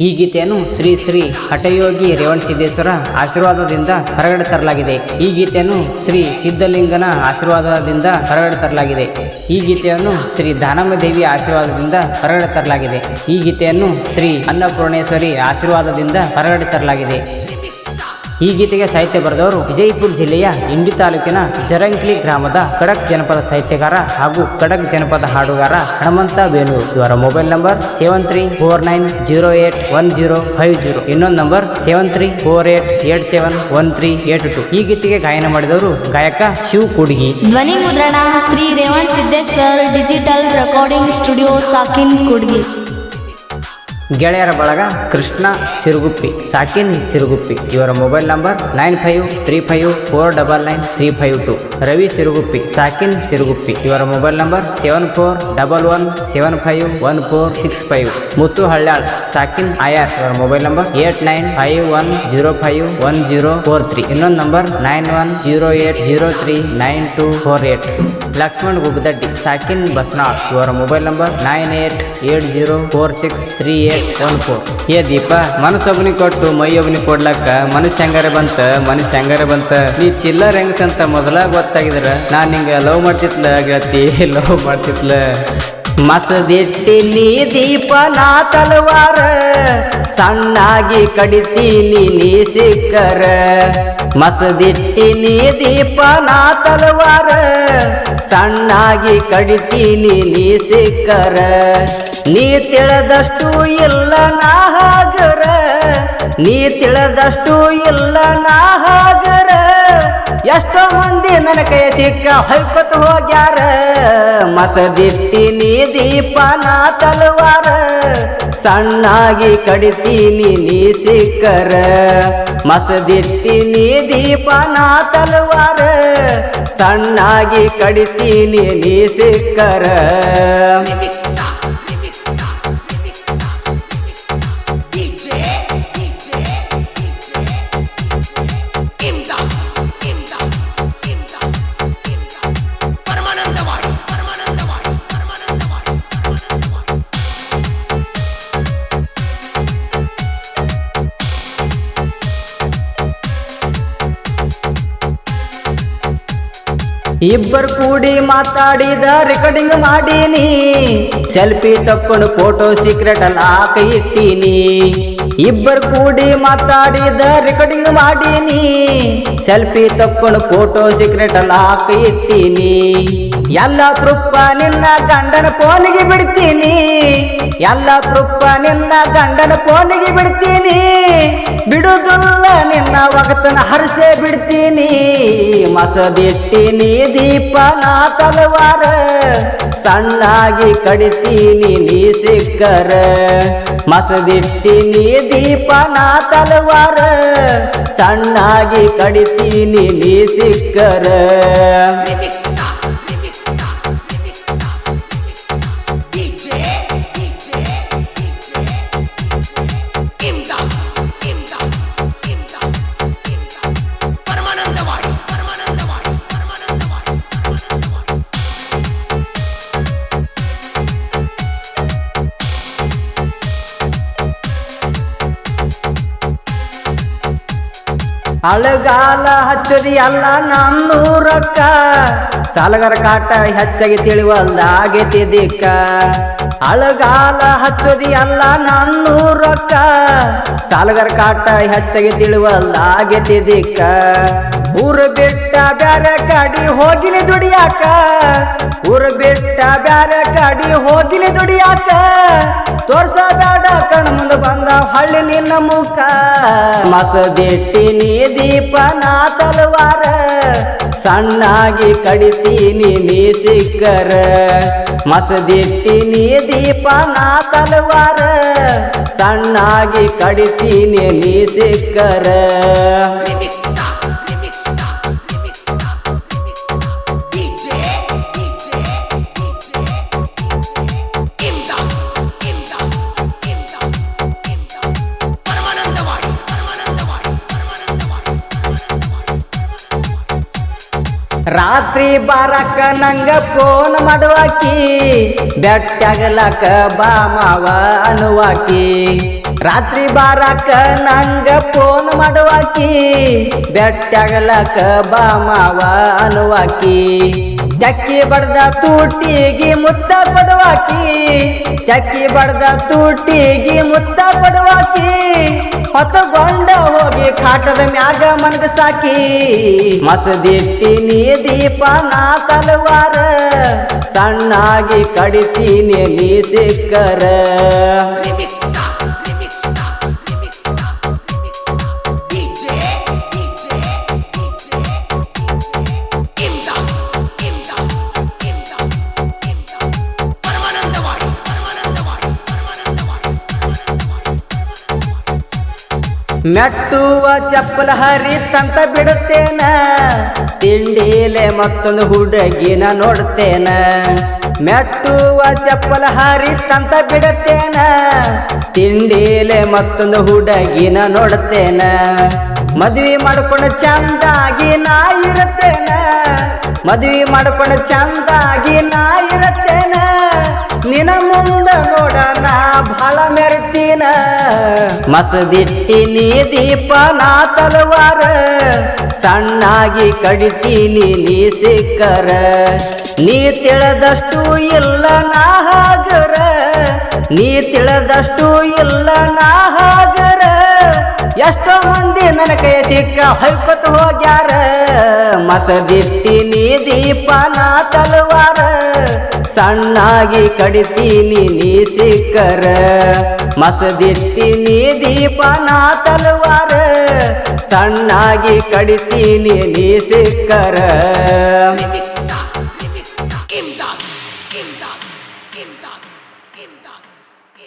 ಈ ಗೀತೆಯನ್ನು ಶ್ರೀ ಶ್ರೀ ಹಠಯೋಗಿ ರೇವಣಸಿದ್ದೇಶ್ವರ ಆಶೀರ್ವಾದದಿಂದ ಹೊರಗಡೆ ತರಲಾಗಿದೆ. ಈ ಗೀತೆಯನ್ನು ಶ್ರೀ ಸಿದ್ಧಲಿಂಗನ ಆಶೀರ್ವಾದದಿಂದ ಹೊರಗಡೆ ತರಲಾಗಿದೆ. ಈ ಗೀತೆಯನ್ನು ಶ್ರೀ ದಾನಮ್ಮ ದೇವಿ ಆಶೀರ್ವಾದದಿಂದ ಹೊರಗಡೆ ತರಲಾಗಿದೆ. ಈ ಗೀತೆಯನ್ನು ಶ್ರೀ ಅನ್ನಪೂರ್ಣೇಶ್ವರಿ ಆಶೀರ್ವಾದದಿಂದ ಹೊರಗಡೆ ತರಲಾಗಿದೆ. ಈ ಗೀತೆಗೆ ಸಾಹಿತ್ಯ ಬರೆದವರು ವಿಜಯಪುರ ಜಿಲ್ಲೆಯ ಇಂಡಿ ತಾಲೂಕಿನ ಜರಂಕ್ಲಿ ಗ್ರಾಮದ ಖಡಕ್ ಜನಪದ ಸಾಹಿತ್ಯಕಾರ ಹಾಗೂ ಖಡಕ್ ಜನಪದ ಹಾಡುಗಾರ ಹನುಮಂತ ಬೇಲೂರು ಇವರ mobile number seven three four nine zero eight one zero five zero ಇನ್ನೊಂದು number seven three four eight eight seven one three eight two ಈ ಗೀತೆಗೆ ಗಾಯನ ಮಾಡಿದವರು ಗಾಯಕ ಶಿವ್ ಕುಡುಗಿ. ಧ್ವನಿ ಮುದ್ರಣ Shri Revan Siddeshwar digital recording studio ಸಾಕಿನ್ Kudgi. ಗೆಳೆಯರ ಬಳಗ ಕೃಷ್ಣ ಸಿರುಗುಪ್ಪಿ, ಸಾಕಿನ್ ಸಿರುಗುಪ್ಪಿ. ಇವರ mobile number nine five three five four double nine three five two. Ravi Siruguppi, ಸಾಕಿನ್ Siruguppi. ಇವರ mobile number seven four double one seven five one four six five. Muttu Hallal ಸಾಕಿನ್ Ayar. ಇವರ mobile number eight nine five one zero five one zero four three. ಇನ್ನೊಂದು number nine one zero eight zero three nine two four eight. Laxman Gubdaddi ಸಾಕಿನ್ Basnal. ಇವರ mobile number nine eight eight zero four six three eight. Four ಏ ದೀಪ ಮನಸ್ಸೊಬ್ಬನಿಗೆ ಕೊಟ್ಟು ಮೈಯೊಬ್ಬನಿಗೆ ಕೊಡ್ಲಕ್ಕ ಮನಸ್ಸು ಹೆಂಗಾರೆ ಬಂತ, ಮನಸ್ಸು ಹೆಂಗಾರೆ ಬಂತ? ನೀ ಚಿಲ್ಲರ್ ಹೆಂಗಸ ಅಂತ ಮೊದಲ ಗೊತ್ತಾಗಿದ್ರ, ನಾನು ನಿಂಗ ಲವ್ ಮಾಡ್ತಿತ್ಲ ಗೆಳತಿ ಲವ್ ಮಾಡ್ತಿತ್ಲ ದೀಪ, ನಾ ತಲವಾರ, ಸಣ್ಣಾಗಿ ಕಡಿತೀನಿ ನೀ ಸಿಕ್ಕರ. ಮಸದಿಟ್ಟಿ ನೀ ತಲವಾರ ಸಣ್ಣಾಗಿ ಕಡಿತೀನಿ ನೀ ಸಿಕ್ಕರ. ನೀ ತಿಳಿದಷ್ಟು ಇಲ್ಲ ನಾ ಹಾಗರ, ನೀ ತಿಳಿದಷ್ಟು ಇಲ್ಲ ನಾ ಹಾಗರ. ಎಷ್ಟೋ ಮಂದಿ ನನ್ನ ಕೈ ಸಿಕ್ಕ ಹೊಯ್ಕೊತ ಹೋಗ್ಯಾರ ಮಸದಿಟ್ಟಿ ನೀ ದೀಪ ನಾ ತಲವಾರ ಸಣ್ಣಾಗಿ ಕಡಿತೀನಿ ನೀ ಸಿಕ್ಕರ. ಮಸದಿಟ್ಟಿ ನೀ ದೀಪ ನಾ ತಲವಾರ. ಸಣ್ಣಾಗಿ ಕಡಿತೀನಿ ನೀ ಸಿಕ್ಕರ. ಇಬ್ಬರು ಕೂಡಿ ಮಾತಾಡಿದ ರೆಕಾರ್ಡಿಂಗ್ ಮಾಡೀನಿ. ಸೆಲ್ಫಿ ತಕ್ಕೊಂಡು ಫೋಟೋ ಸೀಕ್ರೆಟ್ ಅಲ್ಲಿ ಹಾಕ ಇಟ್ಟೀನಿ ಇಬ್ಬರು ಕೂಡಿ ಮಾತಾಡಿದ ರೆಕಾರ್ಡಿಂಗ್ ಮಾಡೀನಿ. ಸೆಲ್ಫಿ ತಕ್ಕೊಂಡು ಫೋಟೋ ಸೀಕ್ರೆಟ್ ಅಲ್ಲಿ ಇಟ್ಟೀನಿ ಎಲ್ಲ ತೃಪ್ಪ ನಿನ್ನ ಗಂಡನ ಫೋನಿಗೆ ಬಿಡ್ತೀನಿ. ಎಲ್ಲ ತೃಪ್ಪ ನಿನ್ನ ಗಂಡನ ಫೋನಿಗೆ ಬಿಡ್ತೀನಿ. ಬಿಡುದಿಲ್ಲ ನಿನ್ನ ಒಗತನ ಹರಸೆ ಬಿಡ್ತೀನಿ. ಮಸದಿಟ್ಟಿನಿ ದೀಪನ ತಲವಾರ ಸಣ್ಣಾಗಿ ಕಡಿತೀನಿ ನೀ ಸಿಕ್ಕರ. ಮಸದಿಟ್ಟಿನಿ ದೀಪನ ತಲವಾರ ಸಣ್ಣಾಗಿ ಕಡಿತೀನಿ ನೀ ಸಿಕ್ಕರ. ಅಳಗಾಲ ಹಚ್ಚದಿ ಅಲ್ಲ ನನ್ನೂರಕ್ಕ. ಸಾಲಗಾರ ಕಾಟ ಹೆಚ್ಚಾಗಿ ತಿಳಿವಲ್ದಾಗೈತಿ ದಿಕ್ಕ. ಅಳಗಾಲ ಹಚ್ಚದಿ ಅಲ್ಲ ನನ್ನೂರಕ್ಕ. ಸಾಲಗಾರ ಕಾಟ ಹೆಚ್ಚಾಗಿ ತಿಳಿವಲ್ದಾಗೈತಿ ದಿಕ್ಕ. ಊರು ಬಿಟ್ಟ ಬ್ಯಾರೆ ಕಡಿ ಹೋಗಿಲಿ ದುಡಿಯಾಕ. ಊರು ಬಿಟ್ಟ ಬ್ಯಾರೆ ಕಡಿ ಹೋಗಿಲಿ ದುಡಿಯಾಕ. ತೋರ್ಸಬೇಡ ಕಣ್ ಮುಂದೆ ಬಂದ ಹಳ್ಳಿ ನಿನ್ನ ಮುಖ ಮಸದಿಟ್ಟಿನಿ ನಾ ತಲವಾರ. ಸಣ್ಣಾಗಿ ಕಡಿತೀನಿ ನೀ ಸಿಕ್ಕರ. ಮಸದಿಟ್ಟಿನಿ ನಾ ತಲವಾರ. ಸಣ್ಣಾಗಿ ಕಡಿತೀನಿ ನೀ ಸಿಕ್ಕರ. ರಾತ್ರಿ ಬಾರಕ್ಕ ನಂಗ ಫೋನ್ ಮಾಡುವಾಕಿ ಬೆಟ್ಟಾಗಲಕ ಬಾ ಮಾವ ಅನ್ನುವಾಕಿ. ರಾತ್ರಿ ಬಾರಕ್ಕ ನಂಗ ಫೋನ್ ಮಾಡುವಾಕಿ ಬೆಟ್ಟಾಗಲಕ ಬಾ ಮಾವ ಅನ್ನುವಾಕಿ. ಚಕ್ಕಿ ಬಡ್ದ ತೂಟಿಗೆ ಮುತ್ತ ಕೊಡುವಾಕಿ ಚಕ್ಕಿ ಬಡ್ದ ತೂಟಿಗೆ ಮುತ್ತ ಕೊಡುವಾಕಿ ಹೊತ್ತುಕೊಂಡ ಹೋಗಿ ಕಾಟದ ಮ್ಯಾಗ ಮನಗ ಸಾಕಿ. ಮಸದಿಟ್ಟಿ ನೀ ದೀಪ ನಾ ತಲವಾರ. ಸಣ್ಣಾಗಿ ಕಡಿತೀನಿ ನೀ ಸಿಕ್ಕರ. ಮೆಟ್ಟುವ ಚಪ್ಪಲ ಹರಿತಂತ ಬಿಡುತ್ತೇನ? ತಿಂಡಿಲೆ ಮತ್ತೊಂದು ಹುಡುಗಿನ ನೋಡ್ತೇನ ಮೆಟ್ಟುವ ಚಪ್ಪಲ ಹರಿತಂತ ಬಿಡುತ್ತೇನ? ತಿಂಡಿಲೆ ಮತ್ತೊಂದು ಹುಡುಗಿನ ನೋಡ್ತೇನ ಮದುವೆ ಮಾಡ್ಕೊಂಡು ಚಂದಾಗಿ ನಾ ಇರುತ್ತೇನ? ಮದುವೆ ಮಾಡ್ಕೊಂಡು ಚಂದಾಗಿ ನಾ ಇರುತ್ತೇನ? ನಿನ ಮುಂದ ನೋಡ ನಾ ಬಹಳ ಮೆರ್ತೀನ. ಮಸದಿಟ್ಟಿ ನೀ ದೀಪ ನಾ ತಲವಾರ. ಸಣ್ಣಾಗಿ ಕಡಿತೀನಿ ನೀ ಸಿಕ್ಕರ. ನೀ ತಿಳಿದಷ್ಟು ಇಲ್ಲ ನಾ ಹಾಗರ. ನೀ ತಿಳಿದಷ್ಟು ಇಲ್ಲ ನಾ ಹಾಗರ. ಎಷ್ಟೋ ಮಂದಿ ನನ್ನ ಕೈ ಸಿಕ್ಕ ಹೊಯ್ಕೊತ ಹೋಗ್ಯಾರ. ಮತ ನೀ ದೀಪ ನಾ ತಲವಾರ. ಸಣ್ಣಾಗಿ ಕಡಿತೀನಿ ನೀ ಸಿಕ್ಕರ. ಮಸದಿಟ್ಟಿ ನೀ ದೀಪ ನಾ ತಲವಾರ. ಸಣ್ಣಾಗಿ ಕಡಿತೀನಿ ನೀ ಸಿಕ್ಕರ.